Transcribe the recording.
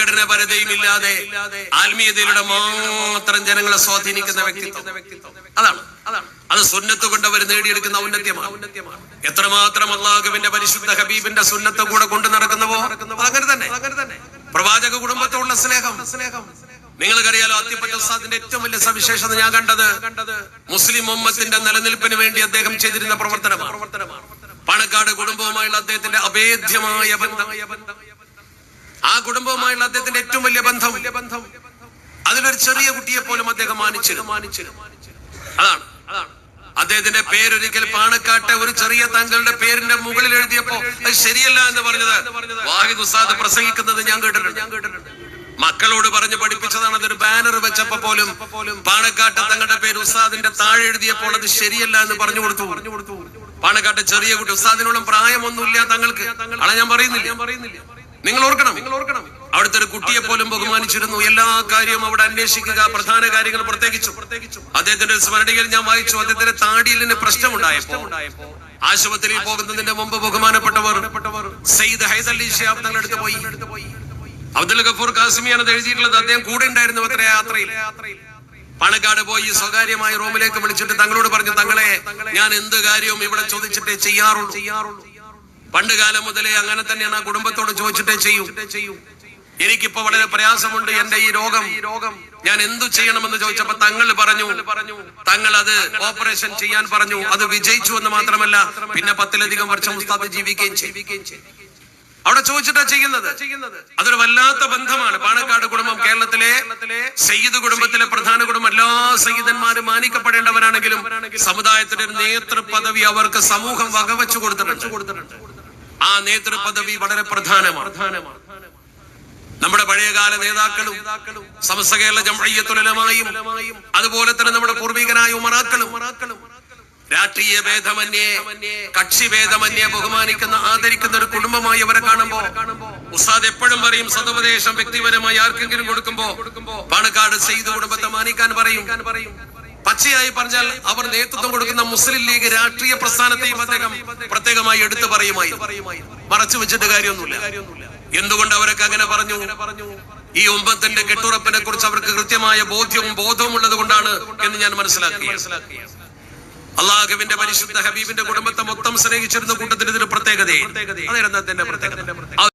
പ്രകടന പരതയും ഇല്ലാതെ ആത്മീയതയിലൂടെ മാത്രം ജനങ്ങളെ സ്വാധീനിക്കുന്ന വ്യക്തിത്വം. അതാണ്. അത് സുന്നത്ത് കൊണ്ട് അവർ നേടിയെടുക്കുന്ന ഔന്നത്യമാണ്. എത്രമാത്രം അള്ളാഹുവിന്റെ പരിശുദ്ധ ഹബീബിന്റെ സുന്നത്ത് കൂടെ കൊണ്ടു നടക്കുന്നവോ? അങ്ങനെ തന്നെ. പ്രവാചക കുടുംബത്തോടുള്ള സ്നേഹം. നിങ്ങൾക്കറിയാലോ ഉസ്താദിന്റെ ഏറ്റവും വലിയ സവിശേഷത ഞാൻ കണ്ടത് മുസ്ലിം ഉമ്മത്തിന്റെ നിലനിൽപ്പിന് വേണ്ടി അദ്ദേഹം ചെയ്തിരുന്ന പ്രവർത്തനമാണ്. പാണക്കാട് കുടുംബവുമായുള്ള അദ്ദേഹത്തിന്റെ അഭേദ്യമായ ബന്ധം. ആ കുടുംബവുമായുള്ള അദ്ദേഹത്തിന്റെ ഏറ്റവും വലിയ ബന്ധം ബന്ധം അതിലൊരു ചെറിയ കുട്ടിയെ പോലും അദ്ദേഹം മാനിച്ചു മാനിച്ചു അതാണ്. അദ്ദേഹത്തിന്റെ പേരൊരിക്കൽ പാണക്കാട്ടെ ഒരു ചെറിയ താങ്കളുടെ പേരിന്റെ മുകളിൽ എഴുതിയപ്പോ അത് ശരിയല്ല എന്ന് പറഞ്ഞത് വാഹിദ് ഉസ്താദ് പ്രസംഗിക്കുന്നത് ഞാൻ കേട്ടിട്ടുണ്ട്. ഞാൻ കേട്ടിട്ടുണ്ട് മക്കളോട് പറഞ്ഞ് പഠിപ്പിച്ചതാണ് അതൊരു ബാനർ വെച്ചപ്പോ പോലും പാണക്കാട്ട് തങ്ങളുടെ പേര് ഉസ്താദിന്റെ താഴെ എഴുതിയപ്പോൾ അത് ശരിയല്ല എന്ന് പറഞ്ഞു കൊടുത്തു. പറഞ്ഞു കൊടുത്തു പാണക്കാട്ടെ ചെറിയ കുട്ടി ഉസ്താദിനോളം പ്രായമൊന്നുമില്ല തങ്ങൾക്ക്. ആളെ ഞാൻ പറയുന്നില്ല ഞാൻ പറയുന്നില്ല. നിങ്ങൾ ഓർക്കണം. നിങ്ങൾ ഓർക്കണം അവിടുത്തെ ഒരു കുട്ടിയെ പോലും ബഹുമാനിച്ചിരുന്നു. എല്ലാ കാര്യവും അവിടെ അന്വേഷിക്കുക പ്രധാന കാര്യങ്ങൾ പ്രത്യേകിച്ചു. പ്രത്യേകിച്ചു അദ്ദേഹത്തിന്റെ ഒരു സ്മരണികയിൽ ഞാൻ വായിച്ചു. അദ്ദേഹത്തിന്റെ താടിയിലിന് പ്രശ്നമുണ്ടായപ്പോ ആശുപത്രിയിൽ പോകുന്നതിന്റെ മുമ്പ് ബഹുമാനപ്പെട്ടവർ സെയ്ദ് ഹൈദലി ഷിയാബ് തങ്ങളുടെ അടുത്ത് പോയി. അബ്ദുൽ ഗഫൂർ കാസിമിയാണ് എഴുതിയിട്ടുള്ളത്. അദ്ദേഹം കൂടെ ഉണ്ടായിരുന്നു അത്ര യാത്രയിൽ. പണക്കാട് പോയി സ്വകാര്യമായി റൂമിലേക്ക് വിളിച്ചിട്ട് തങ്ങളോട് പറഞ്ഞു തങ്ങളെ ഞാൻ എന്ത് കാര്യവും ഇവിടെ ചോദിച്ചിട്ടേ ചെയ്യാറുള്ളൂ ചെയ്യാറുള്ളൂ. പണ്ട് കാലം മുതലേ അങ്ങനെ തന്നെയാണ് ആ കുടുംബത്തോട് ചോദിച്ചിട്ടേ ചെയ്യും. എനിക്കിപ്പോ വളരെ പ്രയാസമുണ്ട് എന്റെ ഈ രോഗം. രോഗം ഞാൻ എന്തു ചെയ്യണമെന്ന് ചോദിച്ചപ്പോ തങ്ങൾ പറഞ്ഞു പറഞ്ഞു തങ്ങൾ അത് ഓപ്പറേഷൻ ചെയ്യാൻ പറഞ്ഞു അത് വിജയിച്ചു എന്ന് മാത്രമല്ല പിന്നെ പത്തിലധികം വർഷം ഉസ്താദ് ജീവിക്കുകയും ചെയ്യും അവിടെ ചോദിച്ചിട്ടാ ചെയ്യുന്നത്. അതൊരു വല്ലാത്ത ബന്ധമാണ്. പാണക്കാട് കുടുംബം കേരളത്തിലെ സയ്യിദ് കുടുംബത്തിലെ പ്രധാന കുടുംബം. എല്ലാ സയ്യിദന്മാരും മാനിക്കപ്പെടേണ്ടവരാണെങ്കിലും സമുദായത്തിന്റെ നേതൃ പദവി അവർക്ക് സമൂഹം വകവെച്ചു കൊടുത്തിട്ടുണ്ട് കൊടുത്തിട്ടുണ്ട്. ആ നേതൃ പദവി വളരെ പ്രധാനമാണ്. നമ്മുടെ പഴയകാല നേതാക്കളും സമസ്ത കേരള ജംഅയ്യത്തുലമായും അതുപോലെ തന്നെ നമ്മുടെ പൂർവികനായ ഉമറാക്കളും രാഷ്ട്രീയ ഭേദമന്യേ കക്ഷി ഭേദമന്യേ ബഹുമാനിക്കുന്ന ആദരിക്കുന്ന ഒരു കുടുംബമായി അവരെ കാണുമ്പോ ഉസ്താദ് എപ്പോഴും പറയും സതുപദേശം വ്യക്തിപരമായി ആർക്കെങ്കിലും കൊടുക്കുമ്പോ പാണക്കാട് സെയ്ത് കുടുംബത്തെ മാനിക്കാൻ പറയും. പച്ചയായി പറഞ്ഞാൽ അവർ നേതൃത്വം കൊടുക്കുന്ന മുസ്ലിം ലീഗ് രാഷ്ട്രീയ പ്രസ്ഥാനത്തെയും അദ്ദേഹം പ്രത്യേകമായി എടുത്തു പറയുമായി മറച്ചു വെച്ചിട്ട് കാര്യമൊന്നുമില്ല. എന്തുകൊണ്ട് അവരൊക്കെ അങ്ങനെ പറഞ്ഞു? ഈ ഒമ്പത്തിന്റെ കെട്ടുറപ്പിനെ കുറിച്ച് അവർക്ക് കൃത്യമായ ബോധ്യവും ബോധവും ഉള്ളത് കൊണ്ടാണ് എന്ന് ഞാൻ മനസ്സിലാക്കി അള്ളാഹുവിന്റെ പരിശുദ്ധ ഹബീബിന്റെ കുടുംബത്തെ മൊത്തം സ്നേഹിച്ചിരുന്ന കൂട്ടത്തിൽ ഇതൊരു പ്രത്യേകതയെ. അതിന്റെ പ്രത്യേകത.